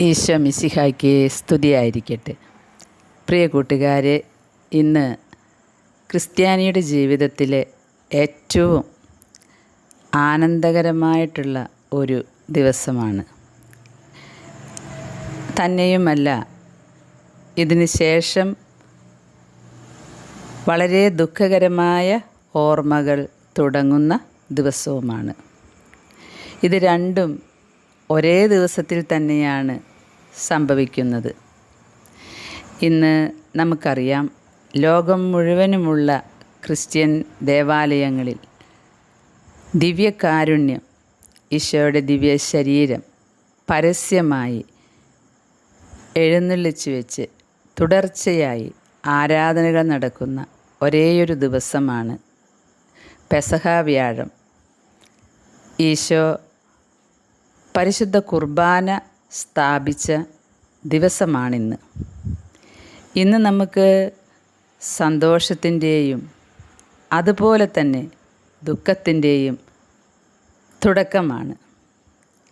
ഈശോ മിസിഹായ്ക്ക് സ്തുതിയായിരിക്കട്ടെ. പ്രിയ കൂട്ടുകാരെ ഇന്ന് ക്രിസ്ത്യാനിയുടെ ജീവിതത്തിലെ ഏറ്റവും ആനന്ദകരമായിട്ടുള്ള ഒരു ദിവസമാണ്. തന്നെയുമല്ല ഇതിന് ശേഷം വളരെ ദുഃഖകരമായ ഓർമ്മകൾ തുടങ്ങുന്ന ദിവസവുമാണ്. ഇത് രണ്ടും ഒരേ ദിവസത്തിൽ തന്നെയാണ് സംഭവിക്കുന്നത്. ഇന്ന് നമുക്കറിയാം ലോകം മുഴുവനുമുള്ള ക്രിസ്ത്യൻ ദേവാലയങ്ങളിൽ ദിവ്യകാരുണ്യം ഈശോയുടെ ദിവ്യ ശരീരം പരസ്യമായി എഴുന്നള്ളിച്ച് വെച്ച് തുടർച്ചയായി ആരാധനകൾ നടക്കുന്ന ഒരേയൊരു ദിവസമാണ് പെസഹ വ്യാഴം. ഈശോ പരിശുദ്ധ കുർബാന സ്ഥാപിച്ച ദിവസമാണിന്ന്. ഇന്ന് നമുക്ക് സന്തോഷത്തിന്റെയും അതുപോലെ തന്നെ ദുഃഖത്തിന്റെയും തുടക്കമാണ്.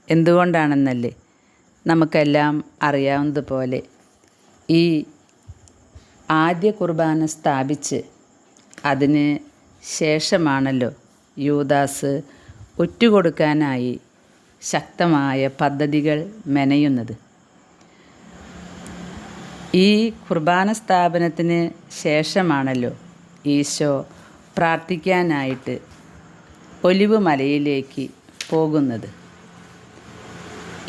എന്തുകൊണ്ടാണെന്നല്ലേ നമുക്കെല്ലാം അറിയാവുന്നതുപോലെ ഈ ആദ്യ കുർബാന സ്ഥാപിച്ച് അതിന് ശേഷമാണല്ലോ യൂദാസ് ഒറ്റുകൊടുക്കാനായി ശക്തമായ പദ്ധതികൾ മെനയുന്നത്. ഈ കുർബാന സ്ഥാപനത്തിന് ശേഷമാണല്ലോ ഈശോ പ്രാർത്ഥിക്കാനായിട്ട് ഒലിവ് മലയിലേക്ക് പോകുന്നത്.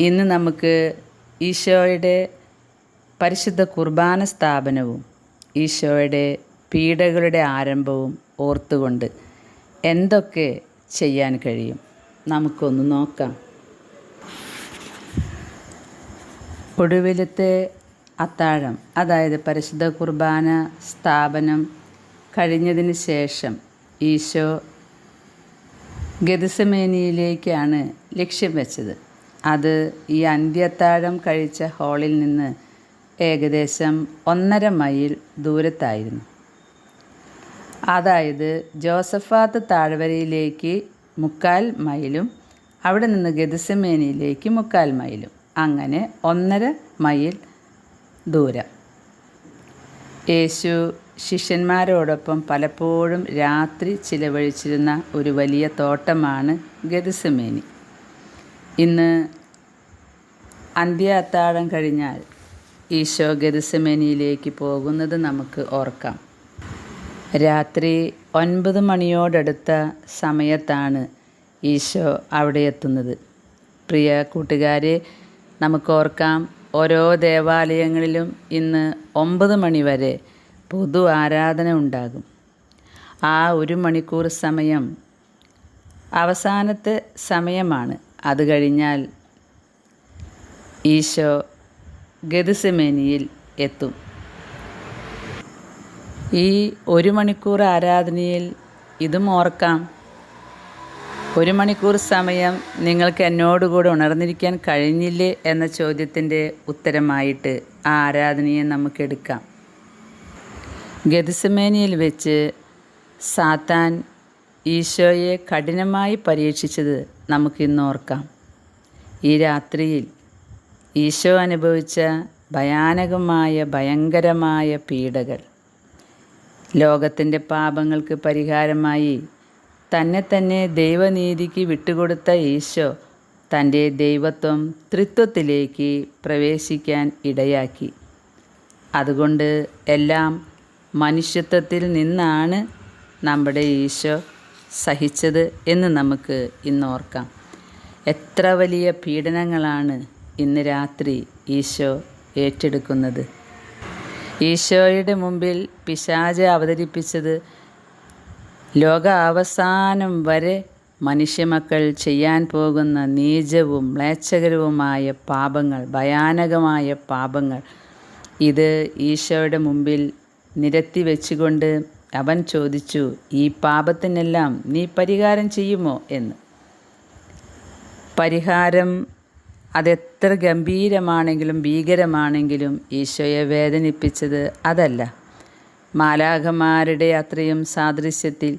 ഇന്ന് നമുക്ക് ഈശോയുടെ പരിശുദ്ധ കുർബാന സ്ഥാപനവും ഈശോയുടെ പീഡകളുടെ ആരംഭവും ഓർത്തുകൊണ്ട് എന്തൊക്കെ ചെയ്യാൻ കഴിയും? നമുക്കൊന്ന് നോക്കാം. ഒടുവിലത്തെ അത്താഴം അതായത് പരിശുദ്ധ കുർബാന സ്ഥാപനം കഴിഞ്ഞതിന് ശേഷം ഈശോ ഗതിസമേനിയിലേക്കാണ് ലക്ഷ്യം വെച്ചത്. അത് ഈ അന്ത്യത്താഴം കഴിച്ച ഹാളിൽ നിന്ന് ഏകദേശം ഒന്നര മൈൽ ദൂരത്തായിരുന്നു. അതായത് ജോസഫാത്ത് താഴ്വരയിലേക്ക് മുക്കാൽ മൈലും അവിടെ നിന്ന് ഗതിസമേനിയിലേക്ക് മുക്കാൽ മൈലും. അങ്ങനെ ഒന്നര മൈൽ ദൂരം. യേശു ശിഷ്യന്മാരോടൊപ്പം പലപ്പോഴും രാത്രി ചിലവഴിച്ചിരുന്ന ഒരു വലിയ തോട്ടമാണ് ഗതിസമേനി. ഇന്ന് അന്ത്യ അത്താഴം കഴിഞ്ഞാൽ ഈശോ ഗതിസമേനിയിലേക്ക് പോകുന്നത് നമുക്ക് ഓർക്കാം. രാത്രി ഒൻപത് മണിയോടടുത്ത സമയത്താണ് ഈശോ അവിടെ എത്തുന്നത്. പ്രിയ കൂട്ടുകാരെ നമുക്ക് ഓർക്കാം ഓരോ ദേവാലയങ്ങളിലും ഇന്ന് ഒമ്പത് മണിവരെ പൊതു ആരാധന ഉണ്ടാകും. ആ ഒരു മണിക്കൂർ സമയം അവസാനത്തെ സമയമാണ്. അത് കഴിഞ്ഞാൽ ഈശോ ഗതിസമേനിയിൽ എത്തും. ഈ ഒരു മണിക്കൂർ ആരാധനയിൽ ഇതും ഓർക്കാം. ഒരു മണിക്കൂർ സമയം നിങ്ങൾക്ക് എന്നോടുകൂടെ ഉണർന്നിരിക്കാൻ കഴിഞ്ഞില്ലേ എന്ന ചോദ്യത്തിന്റെ ഉത്തരമായിട്ട് ആ ആരാധനയെ നമുക്കെടുക്കാം ഗതിസമേനിയിൽ വെച്ച് സാത്താൻ ഈശോയെ കഠിനമായി പരീക്ഷിച്ചത് നമുക്കിന്ന് ഓർക്കാം. ഈ രാത്രിയിൽ ഈശോ അനുഭവിച്ച ഭയാനകമായ ഭയങ്കരമായ പീഡകൾ. ലോകത്തിന്റെ പാപങ്ങൾക്ക് പരിഹാരമായി തന്നെ തന്നെ ദൈവനീതിക്ക് വിട്ടുകൊടുത്ത ഈശോ തന്റെ ദൈവത്വം ത്രിത്വത്തിലേക്ക് പ്രവേശിക്കാൻ ഇടയാക്കി. അതുകൊണ്ട് എല്ലാം മനുഷ്യത്വത്തിൽ നിന്നാണ് നമ്മുടെ ഈശോ സഹിച്ചത് എന്ന് നമുക്ക് ഇന്നോർക്കാം എത്ര വലിയ പീഡനങ്ങളാണ് ഇന്ന് രാത്രി ഈശോ ഏറ്റെടുക്കുന്നത്. ഈശോയുടെ മുമ്പിൽ പിശാച് അവതരിപ്പിച്ചത് ലോക അവസാനം വരെ മനുഷ്യമക്കൾ ചെയ്യാൻ പോകുന്ന നീചവും മ്ലേച്ഛകരവുമായ പാപങ്ങൾ ഭയാനകമായ പാപങ്ങൾ ഇത് ഈശോയുടെ മുമ്പിൽ നിരത്തി വെച്ചുകൊണ്ട് അവൻ ചോദിച്ചു ഈ പാപത്തിനെല്ലാം നീ പരിഹാരം ചെയ്യുമോ? എന്ന്. പരിഹാരം അതെത്ര ഗംഭീരമാണെങ്കിലും ഭീകരമാണെങ്കിലും ഈശോയെ വേദനിപ്പിച്ചത് അതല്ല. മാലാഖമാരുടെ അത്രയും സാദൃശ്യത്തിൽ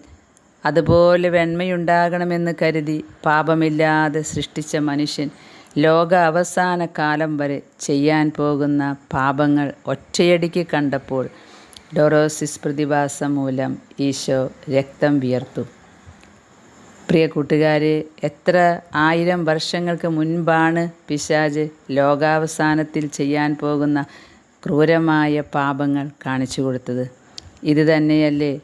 അതുപോലെ വെണ്മയുണ്ടാകണമെന്ന് കരുതി പാപമില്ലാതെ സൃഷ്ടിച്ച മനുഷ്യൻ ലോക അവസാന കാലം വരെ ചെയ്യാൻ പോകുന്ന പാപങ്ങൾ ഒറ്റയടിക്ക് കണ്ടപ്പോൾ ഡൊറോസിസ് പ്രതിഭാസം മൂലം ഈശോ രക്തം വിയർത്തു. പ്രിയ കൂട്ടുകാരെ എത്ര ആയിരം വർഷങ്ങൾക്ക് മുൻപാണ് പിശാജ് ലോകാവസാനത്തിൽ ചെയ്യാൻ പോകുന്ന ക്രൂരമായ പാപങ്ങൾ കാണിച്ചു കൊടുത്തത്. ഇത് തന്നെയല്ലേ?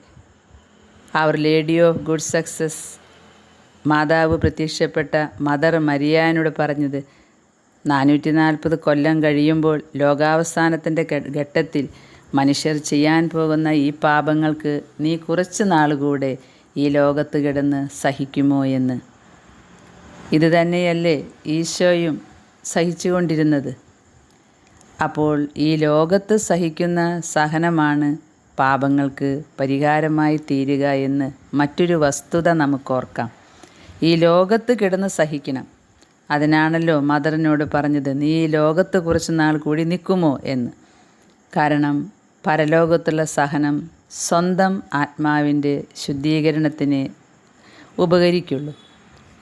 അവർ ലേഡി ഓഫ് ഗുഡ് സക്സസ് മാതാവ് പ്രത്യക്ഷപ്പെട്ട മദർ മരിയാനോട് പറഞ്ഞത് നാനൂറ്റി നാൽപ്പത് കൊല്ലം കഴിയുമ്പോൾ ലോകാവസാനത്തിന്റെ ഘട്ടത്തിൽ മനുഷ്യർ ചെയ്യാൻ പോകുന്ന ഈ പാപങ്ങൾക്ക് നീ കുറച്ച് നാളുകൂടെ ഈ ലോകത്ത് കിടന്ന് സഹിക്കുമോ എന്ന്. ഇത് തന്നെയല്ലേ ഈശോയും സഹിച്ചുകൊണ്ടിരുന്നത്. അപ്പോൾ ഈ ലോകത്ത് സഹിക്കുന്ന സഹനമാണ് പാപങ്ങൾക്ക് പരിഹാരമായി തീരുക എന്ന് മറ്റൊരു വസ്തുത നമുക്കോർക്കാം. ഈ ലോകത്ത് കിടന്ന് സഹിക്കണം. അതിനാണല്ലോ മദറിനോട് പറഞ്ഞത് നീ ഈ ലോകത്ത് കുറച്ച് നാൾ കൂടി നിൽക്കുമോ? എന്ന്. കാരണം പരലോകത്തുള്ള സഹനം സ്വന്തം ആത്മാവിന്റെ ശുദ്ധീകരണത്തിന് ഉപകരിക്കുള്ളൂ.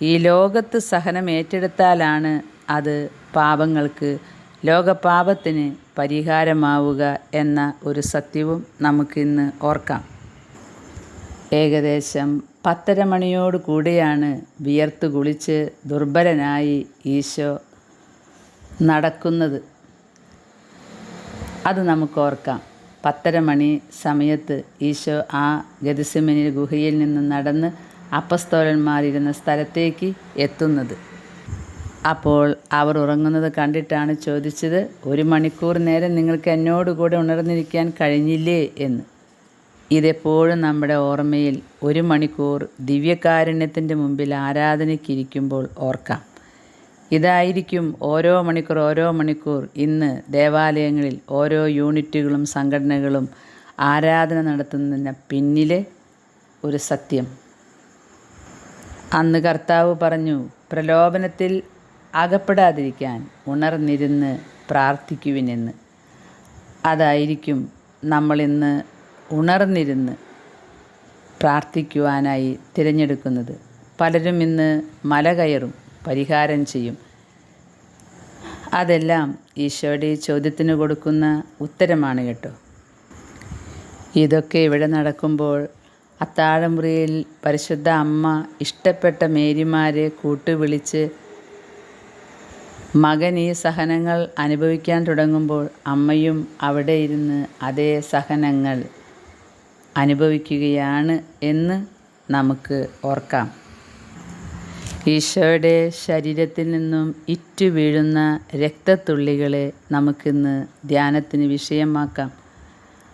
ഈ ലോകത്ത് സഹനം ഏറ്റെടുത്താലാണ് അത് പാപങ്ങൾക്ക് ലോകപാപത്തിന് പരിഹാരമാവുക എന്ന ഒരു സത്യവും നമുക്കിന്ന് ഓർക്കാം. ഏകദേശം പത്തര മണിയോട് കൂടിയാണ് വിയർത്ത് കുളിച്ച് ദുർബലനായി ഈശോ നടക്കുന്നത്. അത് നമുക്ക് ഓർക്കാം. പത്തര മണി സമയത്ത് ഈശോ ആ ഗതിസമനിൽ ഗുഹയിൽ നിന്ന് നടന്ന് അപ്പസ്തോലന്മാരിരുന്ന സ്ഥലത്തേക്ക് എത്തുന്നത്. അപ്പോൾ അവർ ഉറങ്ങുന്നത് കണ്ടിട്ടാണ് ചോദിച്ചത് ഒരു മണിക്കൂർ നേരം നിങ്ങൾക്ക് എന്നോട് കൂടെ ഉണർന്നിരിക്കാൻ കഴിഞ്ഞില്ലേ? എന്ന്. ഇതെപ്പോഴും നമ്മുടെ ഓർമ്മയിൽ ഒരു മണിക്കൂർ ദിവ്യകാരുണ്യത്തിന്റെ മുമ്പിൽ ആരാധനയ്ക്കിരിക്കുമ്പോൾ ഓർക്കാം. ഇതായിരിക്കും ഓരോ മണിക്കൂർ ഓരോ മണിക്കൂർ ഇന്ന് ദേവാലയങ്ങളിൽ ഓരോ യൂണിറ്റുകളും സംഘടനകളും ആരാധന നടത്തുന്നതിന് പിന്നിലെ ഒരു സത്യം. അന്ന് കർത്താവ് പറഞ്ഞു പ്രലോഭനത്തിൽ അകപ്പെടാതിരിക്കാൻ ഉണർന്നിരുന്ന് പ്രാർത്ഥിക്കുവിനെന്ന്. അതായിരിക്കും നമ്മളിന്ന് ഉണർന്നിരുന്ന് പ്രാർത്ഥിക്കുവാനായി തിരഞ്ഞെടുക്കുന്നത്. പലരും ഇന്ന് മല കയറും പരിഹാരം ചെയ്യും. അതെല്ലാം ഈശോയുടെ ചോദ്യത്തിന് കൊടുക്കുന്ന ഉത്തരമാണ് കേട്ടോ. ഇതൊക്കെ ഇവിടെ നടക്കുമ്പോൾ അത്താഴമുറിയിൽ പരിശുദ്ധ അമ്മ ഇഷ്ടപ്പെട്ട മേരിമാരെ കൂട്ടുവിളിച്ച് മകൻ ഈ സഹനങ്ങൾ അനുഭവിക്കാൻ തുടങ്ങുമ്പോൾ അമ്മയും അവിടെ ഇരുന്ന് അതേ സഹനങ്ങൾ അനുഭവിക്കുകയാണ് എന്ന് നമുക്ക് ഓർക്കാം. ഈശോയുടെ ശരീരത്തിൽ നിന്നും ഇറ്റു വീഴുന്ന രക്തത്തുള്ളികളെ നമുക്കിന്ന് ധ്യാനത്തിന് വിഷയമാക്കാം.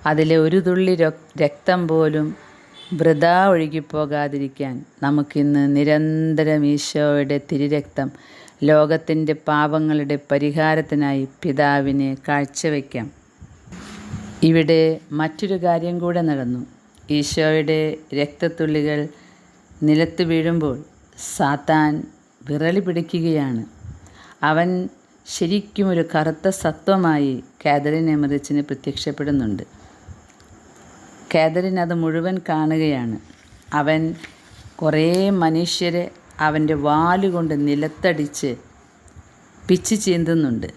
അതിലെ ഒരു തുള്ളി രക്തം പോലും വൃത ഒഴുകിപ്പോകാതിരിക്കാൻ നമുക്കിന്ന് നിരന്തരം ഈശോയുടെ തിരുരക്തം ലോകത്തിന്റെ പാപങ്ങളുടെ പരിഹാരത്തിനായി പിതാവിനെ കാഴ്ചവെക്കാം ഇവിടെ മറ്റൊരു കാര്യം കൂടെ നടന്നു. ഈശോയുടെ രക്തത്തുള്ളികൾ നിലത്ത് വീഴുമ്പോൾ സാത്താൻ വിറളി പിടിക്കുകയാണ്. അവൻ ശരിക്കും ഒരു കറുത്ത സത്വമായി കാതറിൻ എമറിച്ചിന് പ്രത്യക്ഷപ്പെടുന്നുണ്ട്. കാതറിൻ അത് മുഴുവൻ കാണുകയാണ്. അവൻ കുറേ മനുഷ്യരെ അവന്റെ വാലുകൊണ്ട് നിലത്തടിച്ച് പിച്ച് ചീന്തുന്നുണ്ട്.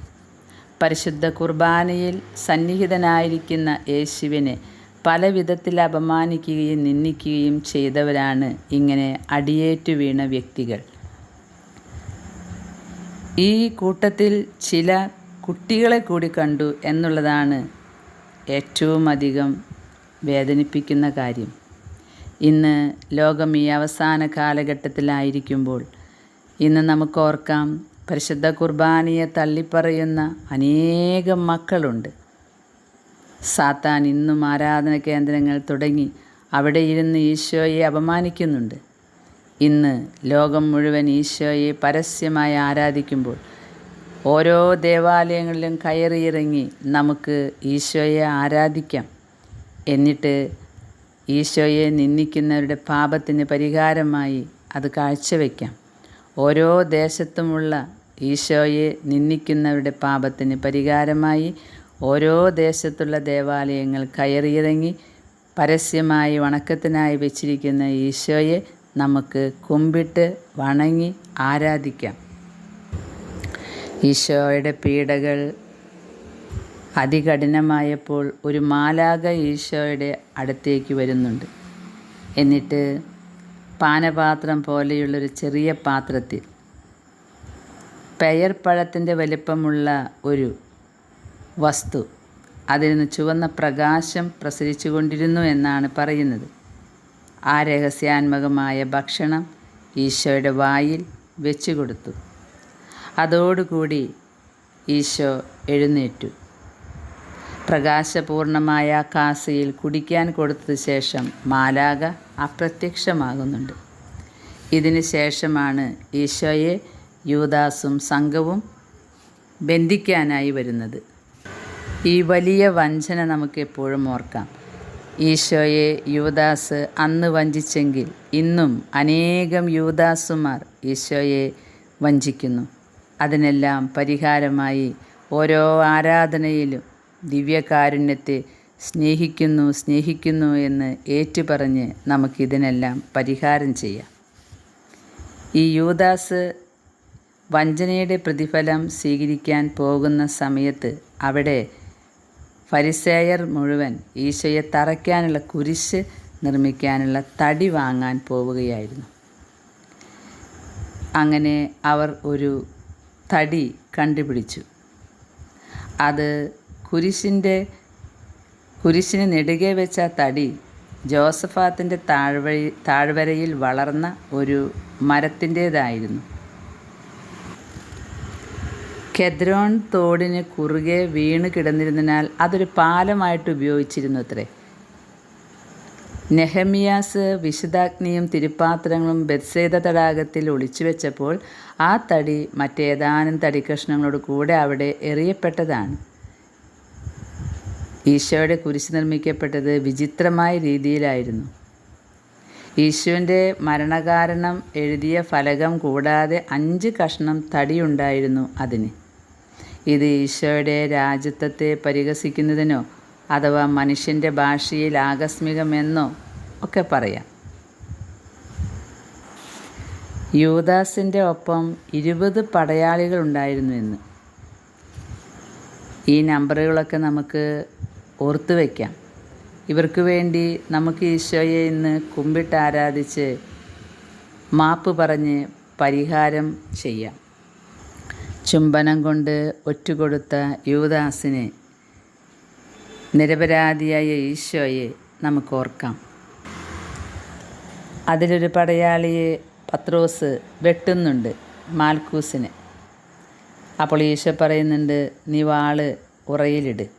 പരിശുദ്ധ കുർബാനയിൽ സന്നിഹിതനായിരിക്കുന്ന യേശുവിനെ പല വിധത്തിൽ അപമാനിക്കുകയും നിന്ദിക്കുകയും ചെയ്തവരാണ് ഇങ്ങനെ അടിയേറ്റു വീണ വ്യക്തികൾ. ഈ കൂട്ടത്തിൽ ചില കുട്ടികളെ കൂടി കണ്ടു എന്നുള്ളതാണ് ഏറ്റവും അധികം വേദനിപ്പിക്കുന്ന കാര്യം. ഇന്ന് ലോകം ഈ അവസാന കാലഘട്ടത്തിലായിരിക്കുമ്പോൾ ഇന്ന് നമുക്കോർക്കാം പരിശുദ്ധ കുർബാനയെ തള്ളിപ്പറയുന്ന അനേകം മക്കളുണ്ട്. സാത്താൻ ഇന്നും ആരാധന കേന്ദ്രങ്ങൾ തുടങ്ങി അവിടെ ഇരുന്ന് ഈശോയെ അപമാനിക്കുന്നുണ്ട്. ഇന്ന് ലോകം മുഴുവൻ ഈശോയെ പരസ്യമായി ആരാധിക്കുമ്പോൾ ഓരോ ദേവാലയങ്ങളിലും കയറിയിറങ്ങി നമുക്ക് ഈശോയെ ആരാധിക്കാം. എന്നിട്ട് ഈശോയെ നിന്ദിക്കുന്നവരുടെ പാപത്തിന് പരിഹാരമായി അത് കാഴ്ചവെക്കാം. ഓരോ ദേശത്തുമുള്ള ഈശോയെ നിന്ദിക്കുന്നവരുടെ പാപത്തിന് പരിഹാരമായി ഓരോ ദേശത്തുള്ള ദേവാലയങ്ങൾ കയറിയിറങ്ങി പരസ്യമായി വണക്കത്തിനായി വെച്ചിരിക്കുന്ന ഈശോയെ നമുക്ക് കുമ്പിട്ട് വണങ്ങി ആരാധിക്കാം. ഈശോയുടെ പീഡകൾ അതികഠിനമായപ്പോൾ ഒരു മാലാക ഈശോയുടെ അടുത്തേക്ക് വരുന്നുണ്ട്. എന്നിട്ട് പാനപാത്രം പോലെയുള്ളൊരു ചെറിയ പാത്രത്തിൽ പെയർപ്പഴത്തിന്റെ വലിപ്പമുള്ള ഒരു വസ്തു അതിൽ നിന്ന് ചുവന്ന പ്രകാശം പ്രസരിച്ചു കൊണ്ടിരുന്നു എന്നാണ് പറയുന്നത്. ആ രഹസ്യാത്മകമായ ഭക്ഷണം ഈശോയുടെ വായിൽ വെച്ചു കൊടുത്തു. അതോടുകൂടി ഈശോ എഴുന്നേറ്റു. പ്രകാശപൂർണമായ കാസിയിൽ കുടിക്കാൻ കൊടുത്തത് ശേഷം മാലാക അപ്രത്യക്ഷമാകുന്നുണ്ട്. ഇതിന് ശേഷമാണ് ഈശോയെ യൂദാസും സംഘവും ബന്ധിക്കാനായി വരുന്നത്. ഈ വലിയ വഞ്ചന നമുക്കെപ്പോഴും ഓർക്കാം. ഈശോയെ യൂദാസ് അന്ന് വഞ്ചിച്ചെങ്കിൽ ഇന്നും അനേകം യൂദാസുമാർ ഈശോയെ വഞ്ചിക്കുന്നു. അതിനെല്ലാം പരിഹാരമായി ഓരോ ആരാധനയിലും ദിവ്യകാരുണ്യത്തെ സ്നേഹിക്കുന്നു സ്നേഹിക്കുന്നു എന്ന് ഏറ്റുപറഞ്ഞ് നമുക്കിതിനെല്ലാം പരിഹാരം ചെയ്യാം. ഈ യൂദാസ് വഞ്ചനയുടെ പ്രതിഫലം സ്വീകരിക്കാൻ പോകുന്ന സമയത്ത് അവിടെ ഫരിസേയർ മുഴുവൻ ഈശോയെ തറയ്ക്കാനുള്ള കുരിശ് നിർമ്മിക്കാനുള്ള തടി വാങ്ങാൻ പോവുകയായിരുന്നു. അങ്ങനെ അവർ ഒരു തടി കണ്ടുപിടിച്ചു. അത് കുരിശിന്റെ കുരിശിന് നെടുകെ വെച്ച തടി ജോസഫാത്തിന്റെ താഴ്വഴി താഴ്വരയിൽ വളർന്ന ഒരു മരത്തിന്റേതായിരുന്നു. കെദ്രോൺ തോടിന് കുറുകെ വീണ് കിടന്നിരുന്നതിനാൽ അതൊരു പാലമായിട്ട് ഉപയോഗിച്ചിരുന്നു അത്രേ നെഹമിയാസ് വിശുദ്ധാഗ്നിയും തിരുപ്പാത്രങ്ങളും ബത്സേത തടാകത്തിൽ ഒളിച്ചു വെച്ചപ്പോൾ ആ തടി മറ്റേതാനും തടി കഷ്ണങ്ങളോട് കൂടെ അവിടെ എറിയപ്പെട്ടതാണ്. ഈശോയുടെ കുരിശ് നിർമ്മിക്കപ്പെട്ടത് വിചിത്രമായ രീതിയിലായിരുന്നു. ഈശോന്റെ മരണകാരണം എഴുതിയ ഫലകം കൂടാതെ അഞ്ച് കഷ്ണം തടിയുണ്ടായിരുന്നു അതിന്. ഇത് ഈശോയുടെ രാജ്യത്വത്തെ പരിഹസിക്കുന്നതിനോ അഥവാ മനുഷ്യന്റെ ഭാഷയിൽ ആകസ്മികമെന്നോ ഒക്കെ പറയാം. യൂദാസിന്റെ ഒപ്പം ഇരുപത് പടയാളികൾ ഉണ്ടായിരുന്നു എന്ന് ഈ നമ്പറുകളൊക്കെ നമുക്ക് ഓർത്തു വയ്ക്കാം ഇവർക്ക് വേണ്ടി നമുക്ക് ഈശോയെ ഇന്ന് കുമ്പിട്ട് ആരാധിച്ച് മാപ്പ് പറഞ്ഞ് പരിഹാരം ചെയ്യാം. ചുംബനം കൊണ്ട് ഒറ്റുകൊടുത്ത യുവദാസിനെ നിരപരാധിയായ ഈശോയെ നമുക്ക് ഓർക്കാം. അതിലൊരു പടയാളിയെ പത്രോസ് വെട്ടുന്നുണ്ട് മാൽക്കൂസിന്. അപ്പോൾ ഈശോ പറയുന്നുണ്ട് നീ വാൾ ഉറയിലിട്.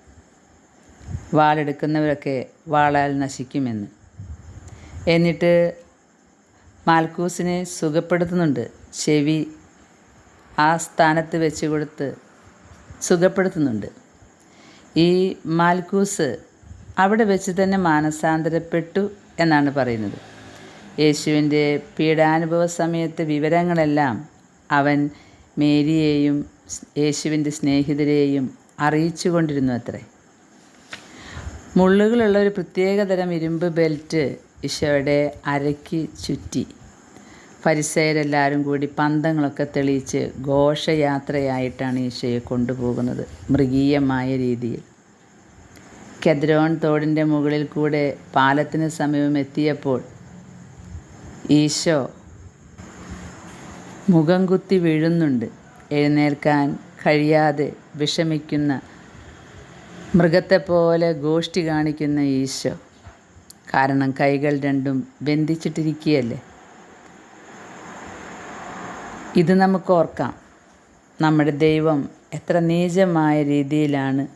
വാളെടുക്കുന്നവരൊക്കെ വാളാൽ നശിക്കുമെന്ന്. എന്നിട്ട് മാൽക്കൂസിനെ സുഖപ്പെടുത്തുന്നുണ്ട്. ചെവി ആ സ്ഥാനത്ത് വെച്ച് കൊടുത്ത് സുഖപ്പെടുത്തുന്നുണ്ട്. ഈ മാൽക്കൂസ് അവിടെ വെച്ച് തന്നെ മാനസാന്തരപ്പെട്ടു എന്നാണ് പറയുന്നത്. യേശുവിന്റെ പീഡാനുഭവ സമയത്ത് വിവരങ്ങളെല്ലാം അവൻ മേരിയെയും യേശുവിന്റെ സ്നേഹിതരെയും അറിയിച്ചു കൊണ്ടിരുന്നു അത്രേ. മുള്ളുകളുള്ള ഒരു പ്രത്യേകതരം ഇരുമ്പ് ബെൽറ്റ് ഈശോയുടെ അരയ്ക്ക് ചുറ്റി. പരിസരെല്ലാവരും കൂടി പന്തങ്ങളൊക്കെ തെളിയിച്ച് ഘോഷയാത്രയായിട്ടാണ് ഈശോയെ കൊണ്ടുപോകുന്നത് മൃഗീയമായ രീതിയിൽ. കെദ്രോൺ തോടിന്റെ മുകളിൽ കൂടെ പാലത്തിന് സമീപം എത്തിയപ്പോൾ ഈശോ മുഖം കുത്തി വീഴുന്നുണ്ട്. എഴുന്നേൽക്കാൻ കഴിയാതെ വിഷമിക്കുന്ന മൃഗത്തെപ്പോലെ ഗോഷ്ടി കാണിക്കുന്ന ഈശോ. കാരണം കൈകൾ രണ്ടും ബന്ധിച്ചിട്ടിരിക്കുകയല്ലേ? ഇത് നമുക്ക് ഓർക്കാം. നമ്മുടെ ദൈവം എത്ര നീചമായ രീതിയിലാണ്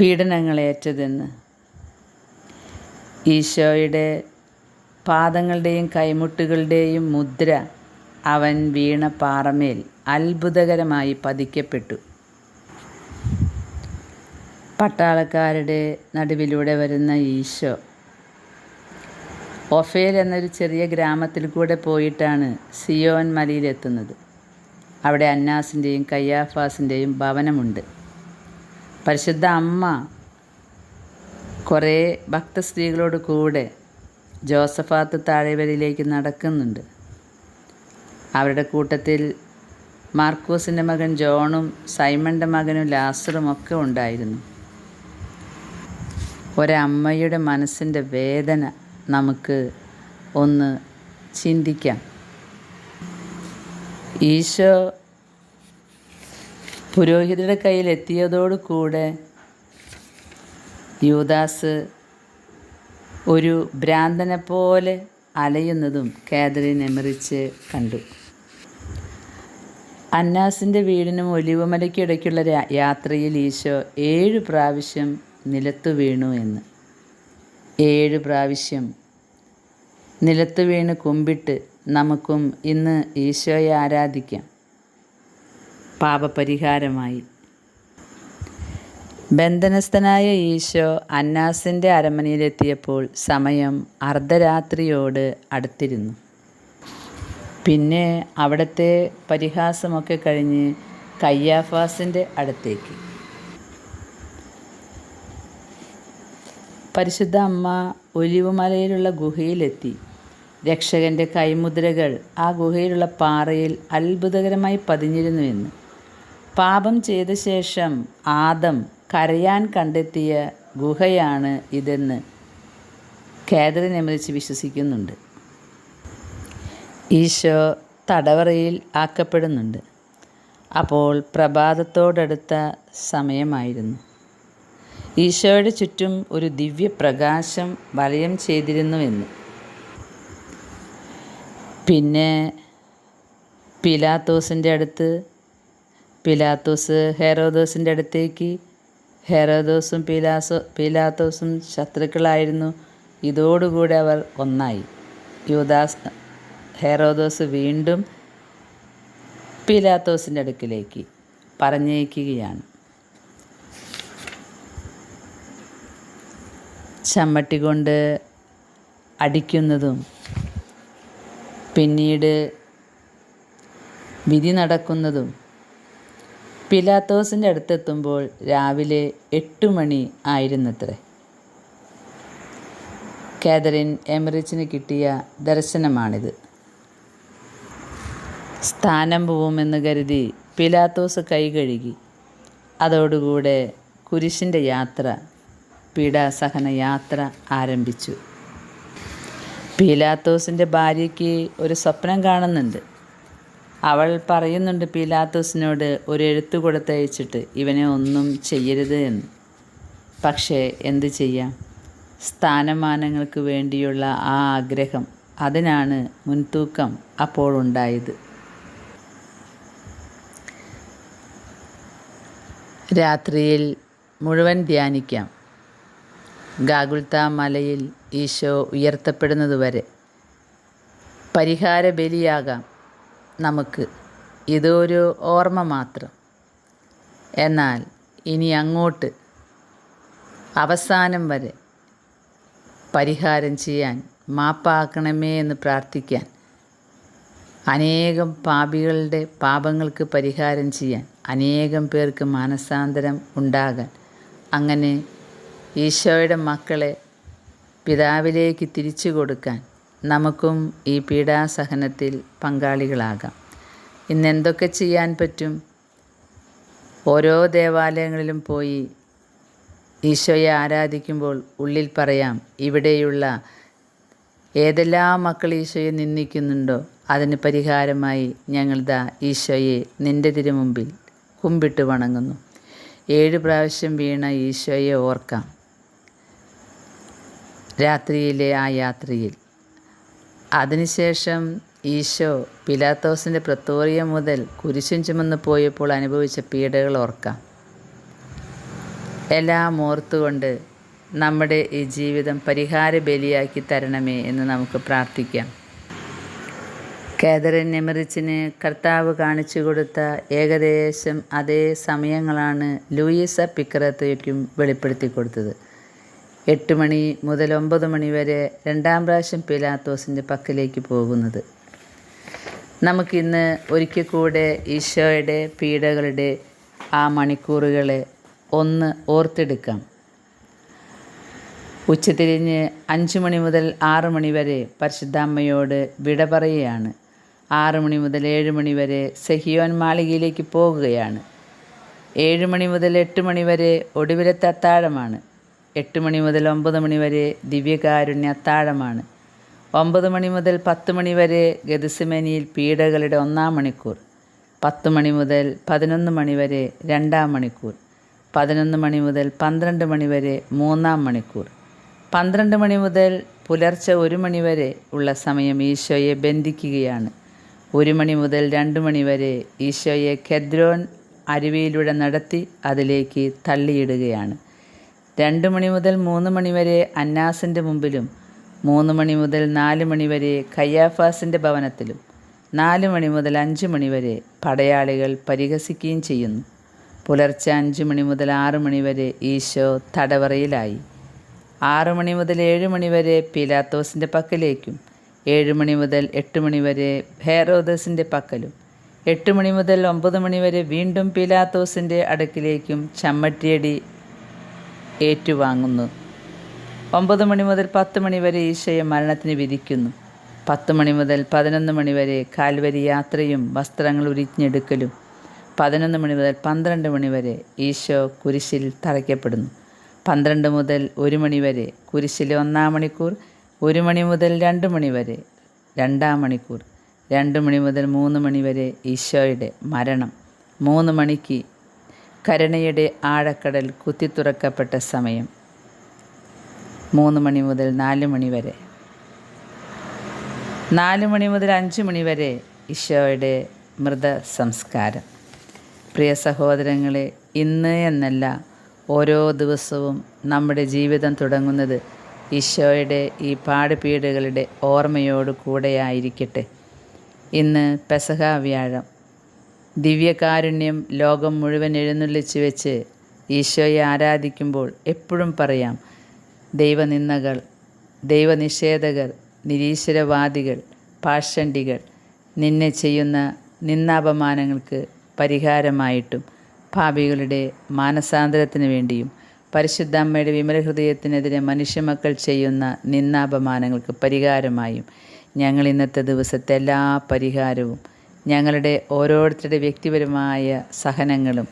പീഡനങ്ങളേറ്റതെന്ന് ഈശോയുടെ പാദങ്ങളുടെയും കൈമുട്ടുകളുടെയും മുദ്ര അവൻ വീണ പാറമേൽ അത്ഭുതകരമായി പതിക്കപ്പെട്ടു. പട്ടാളക്കാരുടെ നടുവിലൂടെ വരുന്ന ഈശോ. ഒഫേൽ എന്നൊരു ചെറിയ ഗ്രാമത്തിൽ കൂടെ പോയിട്ടാണ് സിയോൻ മലയിലെത്തുന്നത്. അവിടെ അന്നാസിന്റെയും കയ്യാഫാസിന്റെയും ഭവനമുണ്ട്. പരിശുദ്ധ അമ്മ കുറേ ഭക്തസ്ത്രീകളോട് കൂടെ ജോസഫാത്ത് താഴെവരിലേക്ക് നടക്കുന്നുണ്ട്. അവരുടെ കൂട്ടത്തിൽ മാർക്കോസിന്റെ മകൻ ജോണും സൈമന്റെ മകനും ലാസറും ഒക്കെ ഉണ്ടായിരുന്നു. ഒരമ്മയുടെ മനസ്സിന്റെ വേദന നമുക്ക് ഒന്ന് ചിന്തിക്കാം. ഈശോ പുരോഹിതരുടെ കയ്യിൽ എത്തിയതോടുകൂടെ യൂദാസ് ഒരു ഭ്രാന്തനെ പോലെ അലയുന്നതും കാതറിൻ എമറിച്ച് കണ്ടു. അന്നാസിന്റെ വീടിനും ഒലിവുമലയ്ക്കിടയ്ക്കുള്ള യാത്രയിൽ ഈശോ ഏഴ് പ്രാവശ്യം നിലത്തു വീണു എന്ന്. ഏഴ് പ്രാവശ്യം നിലത്തു വീണ് കുമ്പിട്ട് നമുക്കും ഇന്ന് ഈശോയെ ആരാധിക്കാം. പാപപരിഹാരമായി. ബന്ധനസ്ഥനായ ഈശോ അന്നാസിന്റെ അരമനയിലെത്തിയപ്പോൾ സമയം അർദ്ധരാത്രിയോട് അടുത്തിരുന്നു. പിന്നെ അവിടുത്തെ പരിഹാസമൊക്കെ കഴിഞ്ഞ് കയ്യാഫാസിന്റെ അടുത്തേക്ക്. പരിശുദ്ധ അമ്മ ഒലിവുമലയിലുള്ള ഗുഹയിലെത്തി. രക്ഷകന്റെ കൈമുദ്രകൾ ആ ഗുഹയിലുള്ള പാറയിൽ അത്ഭുതകരമായി പതിഞ്ഞിരുന്നുവെന്ന് പാപം ചെയ്ത ശേഷം ആദം കരയാൻ കണ്ടെത്തിയ ഗുഹയാണ് ഇതെന്ന് കാതറിൻ എമറിച്ച് വിശ്വസിക്കുന്നുണ്ട്. ഈശോ തടവറയിൽ ആക്കപ്പെടുന്നുണ്ട്. അപ്പോൾ പ്രഭാതത്തോടടുത്ത സമയമായിരുന്നു. ഈശോയുടെ ചുറ്റും ഒരു ദിവ്യപ്രകാശം വലയം ചെയ്തിരുന്നുവെന്ന്. പിന്നെ പിലാത്തോസിന്റെ അടുത്ത് പിലാത്തോസ് ഹെറോദോസിന്റെ അടുത്തേക്ക് ഹെറോദോസും പിലാസോ പിലാത്തോസും ശത്രുക്കളായിരുന്നു. ഇതോടുകൂടി അവർ ഒന്നായി. യൂദാസ് ഹെറോദോസ് വീണ്ടും പിലാത്തോസിന്റെ അടുക്കിലേക്ക് പറഞ്ഞയക്കുകയാണ്. ചമ്മട്ടി കൊണ്ട് അടിക്കുന്നതും പിന്നീട് വിധി നടക്കുന്നതും പിലാത്തോസിന്റെ അടുത്തെത്തുമ്പോൾ രാവിലെ എട്ട് മണി ആയിരുന്നത്രേ. കാതറിൻ എമറിച്ചിന് കിട്ടിയ ദർശനമാണിത്. സ്ഥാനം പോവുമെന്ന് കരുതി പിലാത്തോസ് കൈ കഴുകി. അതോടുകൂടെ കുരിശിന്റെ യാത്ര പീഡാസഹന യാത്ര ആരംഭിച്ചു. പീലാത്തോസിന്റെ ഭാര്യയ്ക്ക് ഒരു സ്വപ്നം കാണുന്നുണ്ട്. അവൾ പറയുന്നുണ്ട് പീലാത്തോസിനോട് ഒരു എഴുത്ത് കൊടുത്തയച്ചിട്ട് ഇവനെ ഒന്നും ചെയ്യരുത് എന്ന്. പക്ഷേ എന്ത് ചെയ്യാം? സ്ഥാനമാനങ്ങൾക്ക് വേണ്ടിയുള്ള ആ ആഗ്രഹം അതിനാണ് മുൻതൂക്കം അപ്പോൾ ഉണ്ടായത്. രാത്രിയിൽ മുഴുവൻ ധ്യാനിക്കാം. ഗാഗുൽത്ത മലയിൽ ഈശോ ഉയർത്തപ്പെടുന്നതുവരെ പരിഹാര ബലിയാകാം നമുക്ക്. ഇതൊരു ഓർമ്മ മാത്രം. എന്നാൽ ഇനി അങ്ങോട്ട് അവസാനം വരെ പരിഹാരം ചെയ്യാൻ മാപ്പാക്കണമേ എന്ന് പ്രാർത്ഥിക്കാൻ അനേകം പാപികളുടെ പാപങ്ങൾക്ക് പരിഹാരം ചെയ്യാൻ അനേകം പേർക്ക് മാനസാന്തരം ഉണ്ടാകാൻ അങ്ങനെ ഈശോയുടെ മക്കളെ പിതാവിലേക്ക് തിരിച്ചു കൊടുക്കാൻ നമുക്കും ഈ പീഡാസഹനത്തിൽ പങ്കാളികളാകാം. ഇന്ന് എന്തൊക്കെ ചെയ്യാൻ പറ്റും? ഓരോ ദേവാലയങ്ങളിലും പോയി ഈശോയെ ആരാധിക്കുമ്പോൾ ഉള്ളിൽ പറയാം ഇവിടെയുള്ള ഏതെല്ലാം മക്കൾ ഈശോയെ നിന്ദിക്കുന്നുണ്ടോ അതിന് പരിഹാരമായി ഞങ്ങളിതാ ഈശോയെ നിന്റെ തിരുമുമ്പിൽ കുമ്പിട്ട് വണങ്ങുന്നു. ഏഴ് പ്രാവശ്യം വീണ ഈശോയെ ഓർക്കാം. രാത്രിയിലെ ആ യാത്രയിൽ. അതിനുശേഷം ഈശോ പിലാത്തോസിന്റെ പ്രത്തോറിയ മുതൽ കുരിശും ചുമന്ന് പോയപ്പോൾ അനുഭവിച്ച പീഡകൾ ഓർക്കാം. എല്ലാം ഓർത്തുകൊണ്ട് നമ്മുടെ ഈ ജീവിതം പരിഹാര ബലിയാക്കി തരണമേ എന്ന് നമുക്ക് പ്രാർത്ഥിക്കാം. കേദറിൻ നെമറിച്ചിന് കർത്താവ് കാണിച്ചു കൊടുത്ത ഏകദേശം അതേ സമയങ്ങളാണ് ലൂയിസ പിക്കറത്തേക്കും വെളിപ്പെടുത്തി കൊടുത്തത്. എട്ട് മണി മുതൽ ഒമ്പത് മണി വരെ രണ്ടാം പ്രാവശ്യം പിലാത്തോസിന്റെ പക്കലേക്ക് പോകുന്നത്. നമുക്കിന്ന് ഒരിക്കൽ കൂടെ ഈശോയുടെ പീഡകളുടെ ആ മണിക്കൂറുകളെ ഒന്ന് ഓർത്തെടുക്കാം. ഉച്ചതിരിഞ്ഞ് അഞ്ച് മണി മുതൽ ആറ് മണി വരെ പരിശുദ്ധാമ്മയോട് വിട പറയുകയാണ്. ആറ് മണി മുതൽ ഏഴ് മണി വരെ സെഹിയോൻ മാളികയിലേക്ക് പോകുകയാണ്. ഏഴ് മണി മുതൽ എട്ട് മണി വരെ ഒടുവിലത്തെ അത്താഴമാണ്. എട്ട് മണി മുതൽ ഒമ്പത് മണി വരെ ദിവ്യകാരുണ്യ അത്താഴമാണ്. ഒമ്പത് മണി മുതൽ പത്ത് മണി വരെ ഗതിസിമനിയിൽ പീഡകളുടെ ഒന്നാം മണിക്കൂർ. പത്ത് മണി മുതൽ പതിനൊന്ന് മണി വരെ രണ്ടാം മണിക്കൂർ. പതിനൊന്ന് മണി മുതൽ പന്ത്രണ്ട് മണി വരെ മൂന്നാം മണിക്കൂർ. പന്ത്രണ്ട് മണി മുതൽ പുലർച്ചെ ഒരു മണി വരെ ഉള്ള സമയം ഈശോയെ ബന്ധിക്കുകയാണ്. ഒരു മണി മുതൽ രണ്ട് മണി വരെ ഈശോയെ ഖെദ്രോൻ അരുവിയിലൂടെ നടത്തി അതിലേക്ക് തള്ളിയിടുകയാണ്. രണ്ട് മണി മുതൽ മൂന്ന് മണിവരെ അന്നാസിന്റെ മുമ്പിലും മൂന്ന് മണി മുതൽ നാല് മണിവരെ കയ്യാഫാസിന്റെ ഭവനത്തിലും നാല് മണി മുതൽ അഞ്ച് മണിവരെ പടയാളികൾ പരിഹസിക്കുകയും ചെയ്യുന്നു. പുലർച്ചെ അഞ്ച് മണി മുതൽ ആറ് മണിവരെ ഈശോ തടവറയിലായി. ആറ് മണി മുതൽ ഏഴ് മണിവരെ പീലാത്തോസിന്റെ പക്കലേക്കും ഏഴ് മണി മുതൽ എട്ട് മണിവരെ ഹേറോദസിന്റെ പക്കലും എട്ട് മണി മുതൽ ഒമ്പത് മണിവരെ വീണ്ടും പീലാത്തോസിന്റെ അടുക്കിലേക്കും ചമ്മട്ടിയടി ഏറ്റുവാങ്ങുന്നു. ഒമ്പത് മണി മുതൽ പത്ത് മണി വരെ ഈശോയെ മരണത്തിന് വിധിക്കുന്നു. പത്ത് മണി മുതൽ പതിനൊന്ന് മണി വരെ കാൽവരി യാത്രയും വസ്ത്രങ്ങൾ ഉരിഞ്ഞെടുക്കലും. പതിനൊന്ന് മണി മുതൽ പന്ത്രണ്ട് മണി വരെ ഈശോ കുരിശിൽ തറയ്ക്കപ്പെടുന്നു. പന്ത്രണ്ട് മുതൽ ഒരു മണി വരെ കുരിശിൽ ഒന്നാം മണിക്കൂർ ഒരു മണി മുതൽ രണ്ട് മണി വരെ രണ്ടാം മണിക്കൂർ രണ്ട് മണി മുതൽ മൂന്ന് മണി വരെ ഈശോയുടെ മരണം. മൂന്ന് മണിക്ക് കരുണയുടെ ആഴക്കടൽ കുത്തിത്തുറക്കപ്പെട്ട സമയം. മൂന്ന് മണി മുതൽ നാല് മണി വരെ. നാല് മണി മുതൽ അഞ്ച് മണി വരെ ഈശോയുടെ മൃത സംസ്കാരം പ്രിയ സഹോദരങ്ങളെ ഇന്ന് എന്നല്ല ഓരോ ദിവസവും നമ്മുടെ ജീവിതം തുടങ്ങുന്നത് ഈശോയുടെ ഈ പാടുപീടുകളുടെ ഓർമ്മയോട് കൂടെയായിരിക്കട്ടെ ഇന്ന് പെസഹ വ്യാഴം ദിവ്യകാരുണ്യം ലോകം മുഴുവൻ എഴുന്നള്ളിച്ച് വെച്ച് ഈശോയെ ആരാധിക്കുമ്പോൾ എപ്പോഴും പറയാം ദൈവനിന്ദകൾ ദൈവനിഷേധകർ നിരീശ്വരവാദികൾ പാഷണ്ടികൾ നിന്നെ ചെയ്യുന്ന നിന്നാപമാനങ്ങൾക്ക് പരിഹാരമായിട്ടും ഭാവികളുടെ മാനസാന്തരത്തിന് വേണ്ടിയും പരിശുദ്ധ അമ്മയുടെ വിമല ഹൃദയത്തിനെതിരെ മനുഷ്യമക്കൾ ചെയ്യുന്ന നിന്നാപമാനങ്ങൾക്ക് പരിഹാരമായും ഞങ്ങൾ ഇന്നത്തെ ദിവസത്തെ എല്ലാ പരിഹാരവും ഞങ്ങളുടെ ഓരോരുത്തരുടെ വ്യക്തിപരമായ സഹനങ്ങളും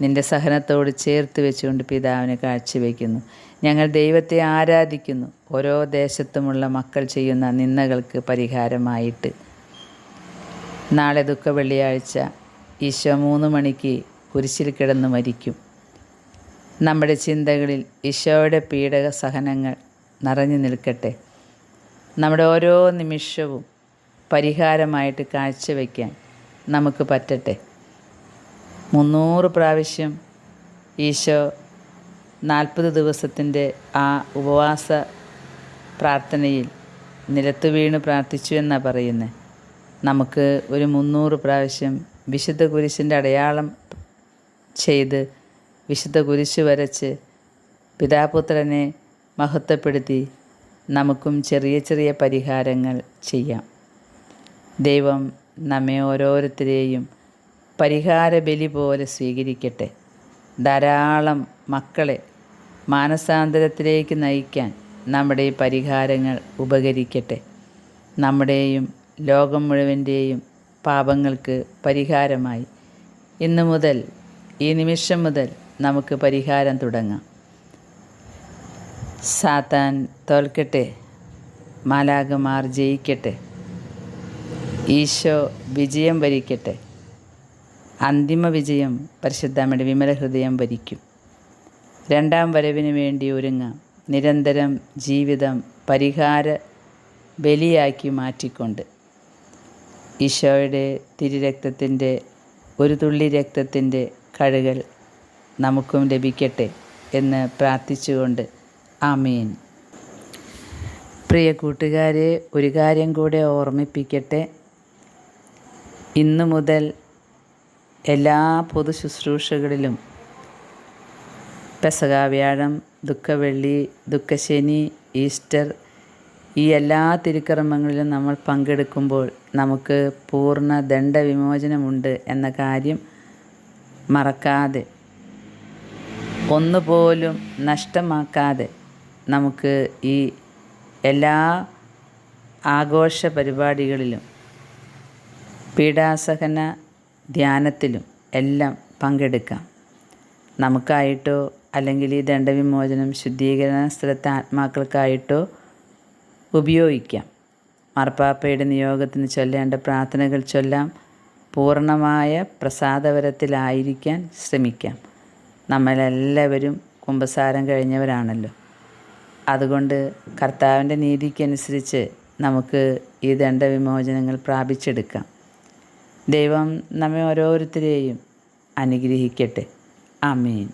നിന്റെ സഹനത്തോട് ചേർത്ത് വെച്ചുകൊണ്ട് പിതാവിനെ കാഴ്ചവെക്കുന്നു. ഞങ്ങൾ ദൈവത്തെ ആരാധിക്കുന്നു. ഓരോ ദേശത്തുമുള്ള മക്കൾ ചെയ്യുന്ന നിന്ദകൾക്ക് പരിഹാരമായിട്ട്. നാളെ ദുഃഖ വെള്ളിയാഴ്ച ഈശോ മൂന്ന് മണിക്ക് കുരിശിൽ കിടന്ന് മരിക്കും. നമ്മുടെ ചിന്തകളിൽ ഈശോയുടെ പീഡക സഹനങ്ങൾ നിറഞ്ഞു നിൽക്കട്ടെ. നമ്മുടെ ഓരോ നിമിഷവും പരിഹാരമായിട്ട് കാഴ്ചവെക്കാൻ നമുക്ക് പറ്റട്ടെ? മുന്നൂറ് പ്രാവശ്യം ഈശോ നാൽപ്പത് ദിവസത്തിന്റെ ആ ഉപവാസ പ്രാർത്ഥനയിൽ നിലത്തു വീണ് പ്രാർത്ഥിച്ചു എന്നാണ് പറയുന്നത് നമുക്ക് ഒരു മുന്നൂറ് പ്രാവശ്യം വിശുദ്ധ കുരിശിന്റെ അടയാളം ചെയ്ത് വിശുദ്ധ കുരിശ് വരച്ച് പിതാപുത്രനെ മഹത്വപ്പെടുത്തി നമുക്കും ചെറിയ ചെറിയ പരിഹാരങ്ങൾ ചെയ്യാം. ദൈവം നമ്മെ ഓരോരുത്തരെയും പരിഹാര ബലി പോലെ സ്വീകരിക്കട്ടെ. ധാരാളം മക്കളെ മാനസാന്തരത്തിലേക്ക് നയിക്കാൻ നമ്മുടെ പരിഹാരങ്ങൾ ഉപകരിക്കട്ടെ. നമ്മുടെയും ലോകം മുഴുവന്റെയും പാപങ്ങൾക്ക് പരിഹാരമായി ഇന്നു മുതൽ ഈ നിമിഷം മുതൽ നമുക്ക് പരിഹാരം തുടങ്ങാം. സാത്താൻ തോൽക്കട്ടെ മാലാഖമാർ ജയിക്കട്ടെ. ഈശോ വിജയം വരിക്കട്ടെ. അന്തിമ വിജയം പരിശുദ്ധമ്മയുടെ വിമല ഹൃദയം വരിക്കും. രണ്ടാം വരവിന് വേണ്ടി ഒരുങ്ങാം. നിരന്തരം ജീവിതം പരിഹാര ബലിയാക്കി മാറ്റിക്കൊണ്ട് ഈശോയുടെ തിരുരക്തത്തിന്റെ ഒരു തുള്ളി രക്തത്തിന്റെ കഴുകൽ നമുക്കും ലഭിക്കട്ടെ എന്ന് പ്രാർത്ഥിച്ചുകൊണ്ട് ആമീൻ. പ്രിയ കൂട്ടുകാരെ ഒരു കാര്യം കൂടെ ഓർമ്മിപ്പിക്കട്ടെ. ഇന്നു മുതൽ എല്ലാ പൊതു ശുശ്രൂഷകളിലും പെസക വ്യാഴം ദുഃഖവെള്ളി ദുഃഖശനി ഈസ്റ്റർ ഈ എല്ലാ തിരുക്കർമ്മങ്ങളിലും നമ്മൾ പങ്കെടുക്കുമ്പോൾ നമുക്ക് പൂർണ ദണ്ഡവിമോചനമുണ്ട് എന്ന കാര്യം മറക്കാതെ ഒന്നുപോലും നഷ്ടമാക്കാതെ നമുക്ക് ഈ എല്ലാ ആഘോഷ പരിപാടികളിലും പീഡാസഹന ധ്യാനത്തിലും എല്ലാം പങ്കെടുക്കാം. നമുക്കായിട്ടോ അല്ലെങ്കിൽ ഈ ദണ്ഡവിമോചനം ശുദ്ധീകരണ സ്ഥലത്തെ ആത്മാക്കൾക്കായിട്ടോ ഉപയോഗിക്കാം. മാർപ്പാപ്പയുടെ നിയോഗത്തിന് ചൊല്ലേണ്ട പ്രാർത്ഥനകൾ ചൊല്ലാം പൂർണമായ പ്രസാദപരത്തിലായിരിക്കാൻ ശ്രമിക്കാം. നമ്മളെല്ലാവരും കുമ്പസാരം കഴിഞ്ഞവരാണല്ലോ. അതുകൊണ്ട് കർത്താവിന്റെ നീതിക്കനുസരിച്ച് നമുക്ക് ഈ ദണ്ഡവിമോചനങ്ങൾ പ്രാപിച്ചെടുക്കാം. ദൈവം നമ്മെ ഓരോരുത്തരെയും അനുഗ്രഹിക്കട്ടെ. ആമീൻ.